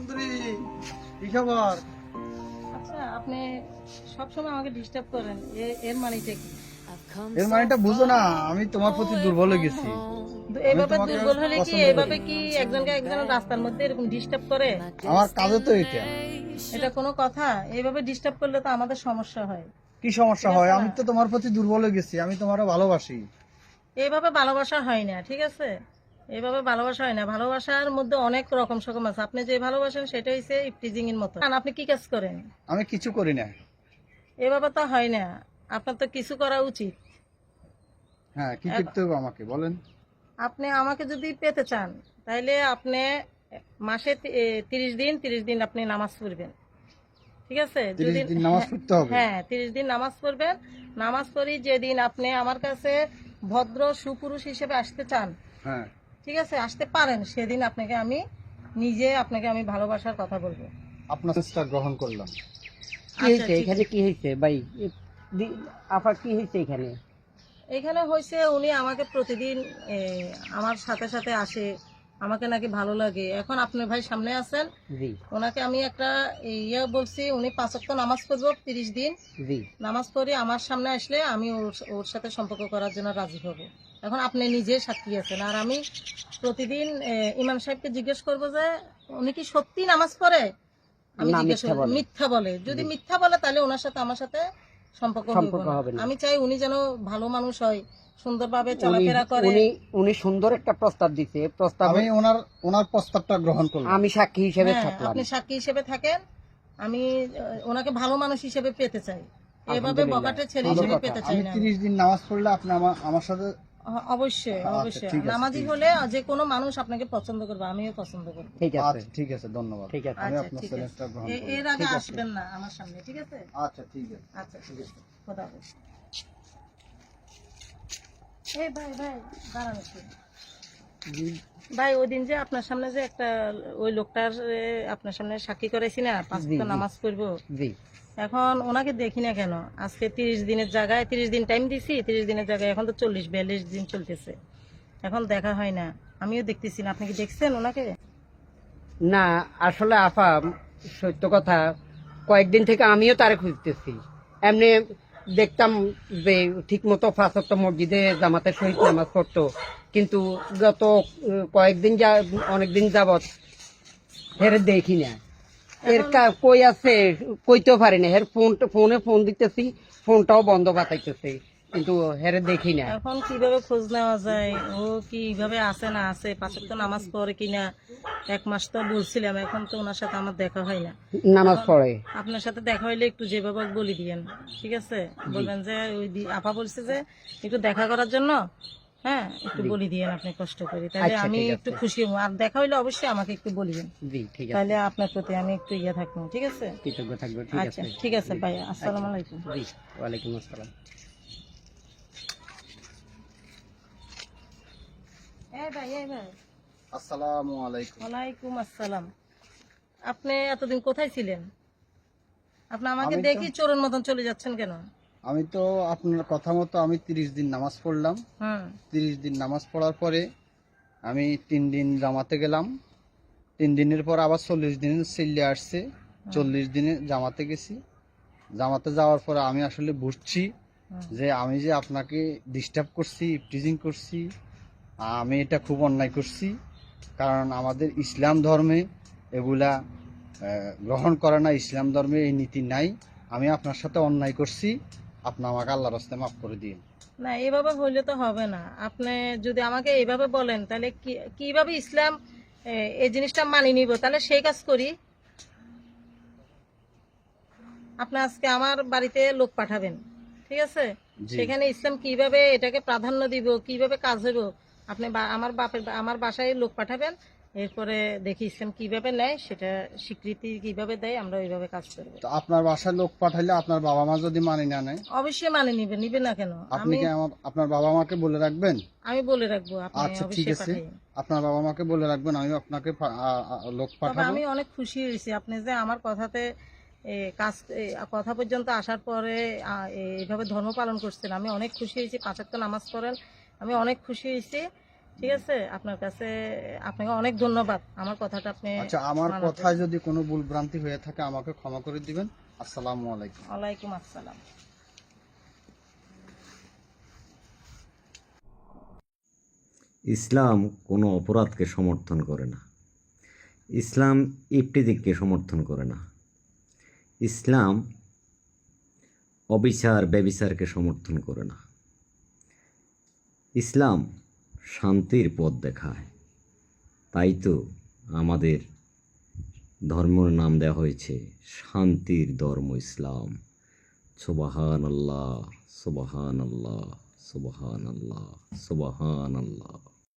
সুন্দরী কি খবর? আচ্ছা আপনি সবসময় আমাকে ডিস্টার্ব করেন। এর মানেটা কি? এর মানেটা বুঝো না আমি তোমার প্রতি দুর্বল হয়ে গেছি। তো দুর্বল হলে কি পছন্দ কি একজনকে একজন রাস্তার মধ্যে এরকম ডিস্টার্ব করে? আমার কাজে তো এটা। এটা কোনো কথা? এইভাবে ডিস্টার্ব করলে তো আমাদের সমস্যা হয়। কি সমস্যা হয়? আমি তো তোমার প্রতি দুর্বল হয়ে গেছি আমি তোমারও ভালোবাসি। এইভাবে ভালোবাসা হয় না ঠিক আছে? এইভাবে ভালোবাসা হয় না। ভালোবাসার মধ্যে অনেক রকম সকম আছে। আপনি যে ভালোবাসেন সেটা হচ্ছে ইফটিজিং এর মতো। আপনি কি কাজ করেন? আমি কিছু করি না। এভাবে তো হয় না। আপনার তো কিছু করা উচিত। হ্যাঁ কি করতে হবে আমাকে বলেন। আপনি আমাকে যদি পেতে চান তাহলে আপনি মাসে তিরিশ দিন তিরিশ দিন আপনি নামাজ পড়বেন। ঠিক আছে? যদি দিন নামাজ পড়তে হবে? হ্যাঁ তিরিশ দিন নামাজ পড়বেন। নামাজ পড়ি যেদিন আপনি আমার কাছে ভদ্র সুপুরুষ হিসেবে আসতে চান। হ্যাঁ। ঠিক আছে আসতে পারেন সেদিন আপনাকে আমি নিজে আপনাকে আমি ভালোবাসার কথা বলব। আপনার চেষ্টা গ্রহণ করলাম। কি আচ্ছা, হয়েছে? এখানে কি হয়েছে? ভাই আপা কি হয়েছে এখানে? এখানে হয়েছে উনি আমাকে প্রতিদিন আমার সাথে সাথে আসে আমাকে নাকি ভালো লাগে। এখন আপনি ভাই সামনে আছেন। ওনাকে আমি একটা ইয়ে বলছি উনি পাঁচক্ত নামাজ পড়ব তিরিশ দিন। নামাজ পড়ে আমার সামনে আসলে আমি ওর সাথে সম্পর্ক করার জন্য রাজি হব। এখন আপনি নিজে সাক্ষী আছেন। আর আমি প্রতিদিন ইমাম সাহেবকে জিজ্ঞেস করব যে উনি কি সত্যি নামাজ পড়ে? আমি জিজ্ঞেস মিথ্যা বলে। যদি মিথ্যা বলে তাহলে ওনার সাথে আমার সাথে সম্পর্ক সম্পর্ক হবে না। আমি চাই উনি যেন ভালো মানুষ হয় সুন্দরভাবে চলাফেরা করে। উনি উনি সুন্দর একটা প্রস্তাব দিতে প্রস্তাব আমি ওনার ওনার প্রস্তাবটা গ্রহণ করলাম। আমি সাক্ষী হিসেবে হ্যাঁ, থাকলাম। আপনি সাক্ষী হিসেবে থাকেন। আমি ওনাকে ভালো মানুষ হিসেবে পেতে চাই। এভাবে। বকাটে ছেলে হিসেবে পেতে চাই আমি না তিরিশ দিন নামাজ পড়লে আপনি আমার সাথে অবশ্যই আচ্ছা, অবশ্যই। নামাজি হলে যে কোনো মানুষ আপনাকে পছন্দ করবে আমিও পছন্দ করব। ঠিক আছে আচ্ছা ঠিক আছে ধন্যবাদ। ঠিক আছে। আমি আচ্ছা আপনার চ্যালেঞ্জটা গ্রহণ এ- এর আগে আসবেন না আমার সামনে ঠিক আছে? আচ্ছা ঠিক আছে। আচ্ছা ঠিক আছে। খোদা হাফেজ। এই ভাই ভাই দাঁড়ান একটু। ভাই ওই দিন যে আপনার সামনে যে একটা ওই লোকটার আপনার সামনে সাক্ষী না পাঁচ। নামাজ পড়ব। এখন ওনাকে দেখি না কেন? আজকে তিরিশ দিনের জায়গায় তিরিশ দিন টাইম দিছি তিরিশ দিনের জায়গায় এখন তো চল্লিশ বিয়াল্লিশ দিন চলতেছে। এখন দেখা হয় না। আমিও দেখতেছি না। আপনি কি দেখছেন ওনাকে? না আসলে আফা সত্য কথা কয়েকদিন থেকে আমিও তারে খুঁজতেছি। এমনি দেখতাম যে ঠিক মতো ফাঁসক্ত মসজিদে জামাতের সহিত নামাজ পড়তো। কিন্তু গত কয়েকদিন যা অনেকদিন যাবৎ হের দেখি না। এর কই আছে? কইতেও পারি না। হের ফোন ফোনে ফোন দিতেছি ফোনটাও বন্ধ পাতাইতেছে। কিন্তু হেরে দেখি না। এখন কীভাবে খোঁজ নেওয়া যায়? ও কীভাবে আছে না আছে? পাঁচক তো নামাজ পড়ে কিনা এক মাস তো বলছিলাম এখন তো ওনার সাথে আমার দেখা হয় না। নামাজ পড়ে। আপনার সাথে দেখা হইলে একটু যে যেভাবে বলি দিয়েন ঠিক আছে? বলবেন যে ওই আপা বলছে যে একটু দেখা করার জন্য? হ্যাঁ একটু বলি দিয়েন আপনি কষ্ট করে। তাহলে আচ্ছা, আমি একটু খুশি হব। আর দেখা হইলে অবশ্যই আমাকে একটু বলিবেন। জি ঠিক আছে। তাহলে আপনার প্রতি আমি একটু ইয়ে থাকব ঠিক আছে? কৃতজ্ঞ থাকব ঠিক আচ্ছা আছে। ঠিক আছে ভাই আসসালামু আলাইকুম। জি ওয়ালাইকুম আসসালাম। এই ভাই এই ভাই। আসসালামু আলাইকুম। ওয়ালাইকুম আসসালাম। আপনি এতদিন কোথায় ছিলেন? আপনি আমাকে দেখি চোরের মতন চলে যাচ্ছেন কেন? আমি তো আপনার কথা মতো আমি তিরিশ দিন নামাজ পড়লাম। তিরিশ দিন নামাজ পড়ার পরে আমি তিন দিন জামাতে গেলাম। তিন দিনের পর আবার চল্লিশ দিন চিল্লে আসছে। চল্লিশ দিনে জামাতে গেছি। জামাতে যাওয়ার পরে আমি আসলে বুঝছি যে আমি যে আপনাকে ডিস্টার্ব করছি টিজিং করছি আমি এটা খুব অন্যায় করছি। কারণ আমাদের ইসলাম ধর্মে এগুলা গ্রহণ করে না ইসলাম ধর্মে এই নীতি নাই। আমি আপনার সাথে অন্যায় করছি। আপনি আমাকে আল্লাহর রাস্তায় মাফ করে দিন না এভাবে হইলে তো হবে না। আপনি যদি আমাকে এইভাবে বলেন তাহলে কি কীভাবে ইসলাম এই জিনিসটা মানি নিব? তাহলে সেই কাজ করি। আপনি আজকে আমার বাড়িতে লোক পাঠাবেন ঠিক আছে? সেখানে ইসলাম কীভাবে এটাকে প্রাধান্য দিব কীভাবে কাজ হইব? আপনি আমার বাপের আমার বাসায় লোক পাঠাবেন এরপরে দেখি ইসলাম কীভাবে নেয় সেটা স্বীকৃতি কীভাবে দেয় আমরা ওইভাবে কাজ করব। তো আপনার বাসায় লোক পাঠাইলে আপনার বাবা মা যদি মানি না নেয়? অবশ্যই মানে নিবে নিবে না কেন? আপনি কি আমার আপনার বাবা মাকে বলে রাখবেন? আমি বলে রাখব আপনি আচ্ছা ঠিক আছে। আপনার বাবা মাকে বলে রাখবেন আমি আপনাকে লোক পাঠাবো। আমি অনেক খুশি হয়েছি। আপনি যে আমার কথাতে কাজ কথা পর্যন্ত আসার পরে এইভাবে ধর্ম পালন করছেন আমি অনেক খুশি হয়েছি। পাঁচাত্তর নামাজ পড়েন আমি অনেক খুশি হয়েছি। ঠিক আছে? আপনার কাছে আপনাকে অনেক ধন্যবাদ। আমার কথাটা আপনি আচ্ছা আমার কথায় যদি কোনো ভুল ভ্রান্তি হয়ে থাকে আমাকে ক্ষমা করে দিবেন। আসসালামু আলাইকুম। ওয়ালাইকুম আসসালাম। ইসলাম কোনো অপরাধকে সমর্থন করে না। ইসলাম ইফটিজিককে সমর্থন করে না। ইসলাম অবিচার ব্যবিচারকে সমর্থন করে না। ইসলাম শান্তির পথ দেখায়। তাই তো আমাদের ধর্মর নাম দেওয়া হয়েছে শান্তির ধর্ম ইসলাম। সুবাহান আল্লাহ সুবাহান আল্লাহ সুবাহান আল্লাহ সুবাহান আল্লাহ